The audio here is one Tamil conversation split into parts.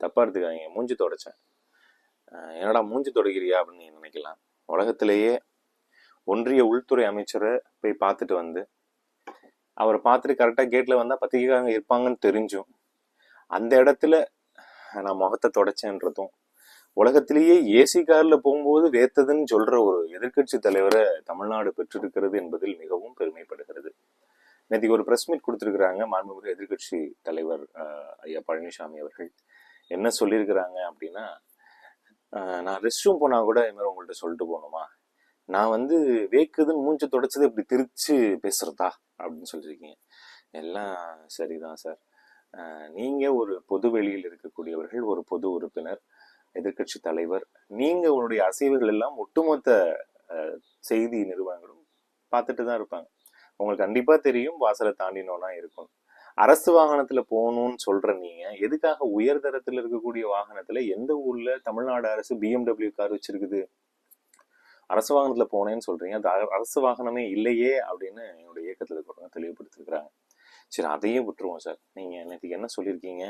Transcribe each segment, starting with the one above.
தப்பாக எடுத்துக்காதீங்க. மூஞ்சி தொடச்சேன். என்னடா மூஞ்சி தொடக்கிறியா அப்படின்னு நினைக்கலாம். உலகத்திலேயே ஒன்றிய உள்துறை அமைச்சரை போய் பார்த்துட்டு வந்து அவரை பார்த்துட்டு கரெக்டாக கேட்டில் வந்தால் பத்திரிக்கைக்காரங்க இருப்பாங்கன்னு தெரிஞ்சும் அந்த இடத்துல நான் முகத்தை தொடச்சேன்றதும் உலகத்திலேயே ஏசி காரில் போகும்போது வேத்ததுன்னு சொல்கிற ஒரு எதிர்க்கட்சி தலைவரை தமிழ்நாடு பெற்றிருக்கிறது என்பதில் மிகவும் பெருமைப்படுகிறது. நேற்றுக்கு ஒரு ப்ரெஸ் மீட் கொடுத்துருக்குறாங்க மாண்புமிகு எதிர்க்கட்சி தலைவர் ஐயா பழனிசாமி அவர்கள். என்ன சொல்லியிருக்கிறாங்க அப்படின்னா நான் ரெஸ்ட் ரூம் போனால் கூட இது மாதிரி உங்கள்கிட்ட சொல்லிட்டு போகணுமா? நான் வந்து வேக்குதுன்னு மூஞ்சி தொடச்சது இப்படி திருச்சு பேசுகிறதா அப்படின்னு சொல்லியிருக்கீங்க எல்லாம் சரிதான் சார். நீங்கள் ஒரு பொது வெளியில் இருக்கக்கூடியவர்கள் ஒரு பொது உறுப்பினர் எதிர்க்கட்சி தலைவர் நீங்கள் உங்களுடைய அசைவுகள் எல்லாம் ஒட்டுமொத்த செய்தி நிறுவனங்களும் பார்த்துட்டு தான் இருப்பாங்க. உங்களுக்கு கண்டிப்பாக தெரியும் வாசலை தாண்டினோன்னா இருக்கும். அரசு வாகனத்துல போகணும்னு சொல்ற நீங்க எதுக்காக உயர்தரத்துல இருக்கக்கூடிய வாகனத்துல எந்த ஊர்ல தமிழ்நாடு அரசு பிஎம்டபிள்யூ கார் வச்சிருக்குது? அரசு வாகனத்துல போனேன்னு சொல்றீங்க. அது அரசு வாகனமே இல்லையே அப்படின்னு என்னுடைய இயக்கத்துல இருக்கிறவங்க தெளிவுபடுத்திருக்கிறாங்க. சரி அதையே விட்டுருவோம் சார். நீங்க எனக்கு என்ன சொல்லியிருக்கீங்க?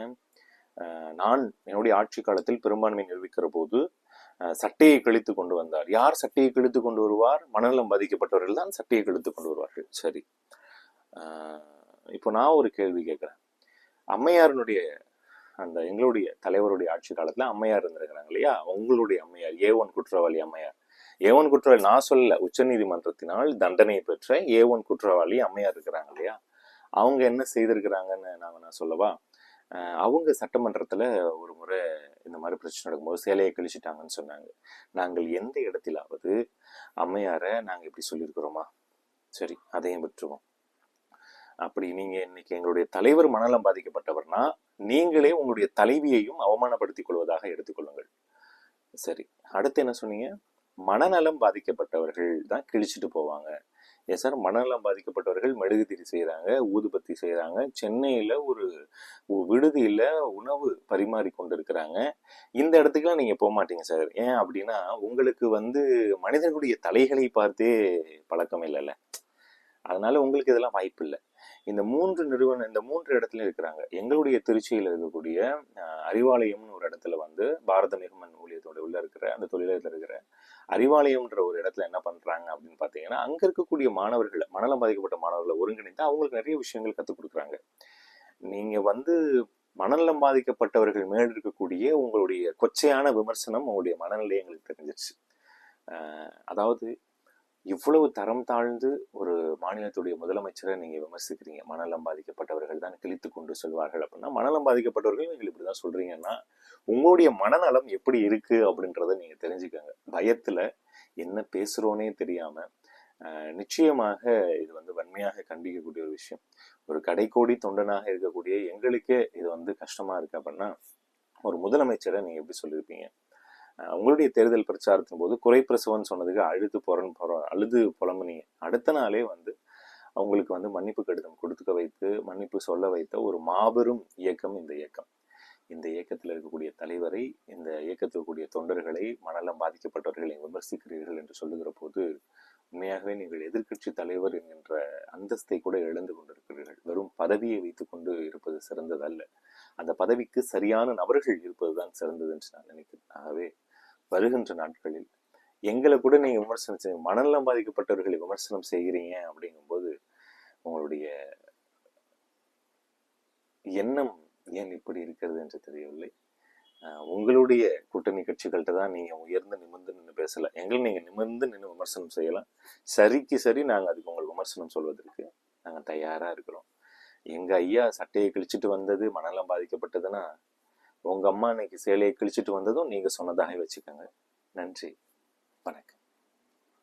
நான் என்னுடைய ஆட்சி காலத்தில் பெரும்பான்மை நிரூபிக்கிற போது சட்டையை கிழித்து கொண்டு வந்தார். யார் சட்டையை கிழித்து கொண்டு வருவார்? மனநலம் பாதிக்கப்பட்டவர்கள் தான் சட்டையை கிழித்து கொண்டு வருவார்கள். சரி. இப்போ நான் ஒரு கேள்வி கேட்குறேன். அம்மையாரினுடைய அந்த எங்களுடைய தலைவருடைய ஆட்சி காலத்தில் அம்மையார் இருந்திருக்கிறாங்க இல்லையா? உங்களுடைய அம்மையார் ஏ ஒன் குற்றவாளி அம்மையார். ஏ ஒன் குற்றவாளி நான் சொல்லல உச்சநீதிமன்றத்தினால் தண்டனை பெற்ற ஏ ஒன் குற்றவாளி அம்மையார் இருக்கிறாங்க இல்லையா? அவங்க என்ன செய்திருக்கிறாங்கன்னு நாங்கள் நான் சொல்லவா? அவங்க சட்டமன்றத்தில் ஒரு முறை இந்த மாதிரி பிரச்சனை நடக்கும்போது சேலையை கழிச்சிட்டாங்கன்னு சொன்னாங்க. நாங்கள் எந்த இடத்திலாவது அம்மையாரை நாங்கள் இப்படி சொல்லியிருக்கிறோமா? சரி அதையும் விட்டுருவோம். அப்படி நீங்க இன்னைக்கு எங்களுடைய தலைவர் மனநலம் பாதிக்கப்பட்டவர்னா நீங்களே உங்களுடைய தலைவியையும் அவமானப்படுத்திக் கொள்வதாக எடுத்துக்கொள்ளுங்கள் சரி அடுத்து என்ன சொன்னீங்க? மனநலம் பாதிக்கப்பட்டவர்கள் தான் கிழிச்சிட்டு போவாங்க. எஸ் சார் மனநலம் பாதிக்கப்பட்டவர்கள் மெழுகுதிரி செய்கிறாங்க ஊதுபத்தி செய்கிறாங்க சென்னையில் ஒரு விடுதியில் உணவு பரிமாறி கொண்டு இருக்கிறாங்க இந்த இடத்துக்குலாம் நீங்கள் போக மாட்டீங்க சார் ஏன் அப்படின்னா உங்களுக்கு வந்து மனிதர்களுடைய தலைகளை பார்த்தே பழக்கம் இல்லைல்ல. அதனால உங்களுக்கு இதெல்லாம் வாய்ப்பு இல்லை இந்த மூன்று நிறுவன இந்த மூன்று இடத்துலையும் இருக்கிறாங்க. எங்களுடைய திருச்சியில் இருக்கக்கூடிய அறிவாலயம்னு ஒரு இடத்துல வந்து பாரத மிகுமன் ஊழியத்தோட உள்ள இருக்கிற அந்த தொழிலகத்தில் இருக்கிற அறிவாலயம்ன்ற ஒரு இடத்துல என்ன பண்ணுறாங்க அப்படின்னு பார்த்தீங்கன்னா அங்கே இருக்கக்கூடிய மாணவர்களை மனநலம் பாதிக்கப்பட்ட மாணவர்களை ஒருங்கிணைத்து அவங்களுக்கு நிறைய விஷயங்கள் கற்றுக் கொடுக்குறாங்க. நீங்கள் வந்து மனநலம் பாதிக்கப்பட்டவர்கள் மேல் இருக்கக்கூடிய உங்களுடைய கொச்சையான விமர்சனம் உங்களுடைய மனநிலை எங்களுக்கு தெரிஞ்சிருச்சு. அதாவது இவ்வளவு தரம் தாழ்ந்து ஒரு மாநிலத்துடைய முதலமைச்சரை நீங்கள் விமர்சிக்கிறீங்க மனநலம் பாதிக்கப்பட்டவர்கள் தான் கிழித்து கொண்டு சொல்வார்கள் அப்படின்னா மனநலம் பாதிக்கப்பட்டவர்கள் நீங்கள் இப்படி தான் சொல்றீங்கன்னா உங்களுடைய மனநலம் எப்படி இருக்கு அப்படின்றத நீங்க தெரிஞ்சுக்கோங்க. பயத்துல என்ன பேசுகிறோன்னே தெரியாம நிச்சயமாக இது வந்து வன்மையாக கண்டிக்கக்கூடிய ஒரு விஷயம். ஒரு கடைக்கோடி தொண்டனாக இருக்கக்கூடிய எங்களுக்கே இது வந்து கஷ்டமா இருக்கு அப்படின்னா ஒரு முதலமைச்சரை நீங்க எப்படி சொல்லியிருப்பீங்க? உங்களுடைய தேர்தல் பிரச்சாரத்தின் போது குறை பிரசவன் சொன்னதுக்கு அழுது புறன் புற அழுது புலம்புனீங்க. அடுத்த நாளே வந்து அவங்களுக்கு வந்து மன்னிப்பு கடிதம் கொடுத்துக்க வைத்து மன்னிப்பு சொல்ல வைத்த ஒரு மாபெரும் இயக்கம் இந்த இயக்கம். இந்த இயக்கத்தில் இருக்கக்கூடிய தலைவரை இந்த இயக்கத்தில் இருக்கக்கூடிய தொண்டர்களை மனநலம் பாதிக்கப்பட்டவர்களை விமர்சிக்கிறீர்கள் என்று சொல்லுகிற போது உண்மையாகவே நீங்கள் எதிர்க்கட்சி தலைவர் என்கின்ற அந்தஸ்தை கூட இழந்து கொண்டிருக்கிறீர்கள். வெறும் பதவியை வைத்துக்கொண்டு இருப்பது சிறந்ததல்ல. அந்த பதவிக்கு சரியான நபர்கள் இருப்பதுதான் சிறந்தது என்று நான் நினைக்கிறேன். ஆகவே வருகின்ற நாட்களில் எங்களை கூட நீங்க விமர்சனம் செய்ய மனநலம் பாதிக்கப்பட்டவர்களை விமர்சனம் செய்கிறீங்க அப்படிங்கும்போது உங்களுடைய எண்ணம் ஏன் இப்படி இருக்கிறது என்று தெரியவில்லை. உங்களுடைய கூட்டணி கட்சிகள்கிட்ட தான் நீங்க உயர்ந்து நிமிர்ந்து நின்று பேசலாம். எங்களை நீங்க நிமிர்ந்து நின்று விமர்சனம் செய்யலாம். சரிக்கு சரி நாங்க அதுக்கு உங்களுக்கு விமர்சனம் சொல்வதற்கு நாங்க தயாரா இருக்கிறோம். எங்க ஐயா சட்டையை கிழிச்சிட்டு வந்தது மனநலம் பாதிக்கப்பட்டதுன்னா உங்கள் அம்மா இன்னைக்கு சேலையை கிழிச்சிட்டு வந்ததும் நீங்கள் சொன்னதாக வச்சுக்கோங்க. நன்றி. வணக்கம்.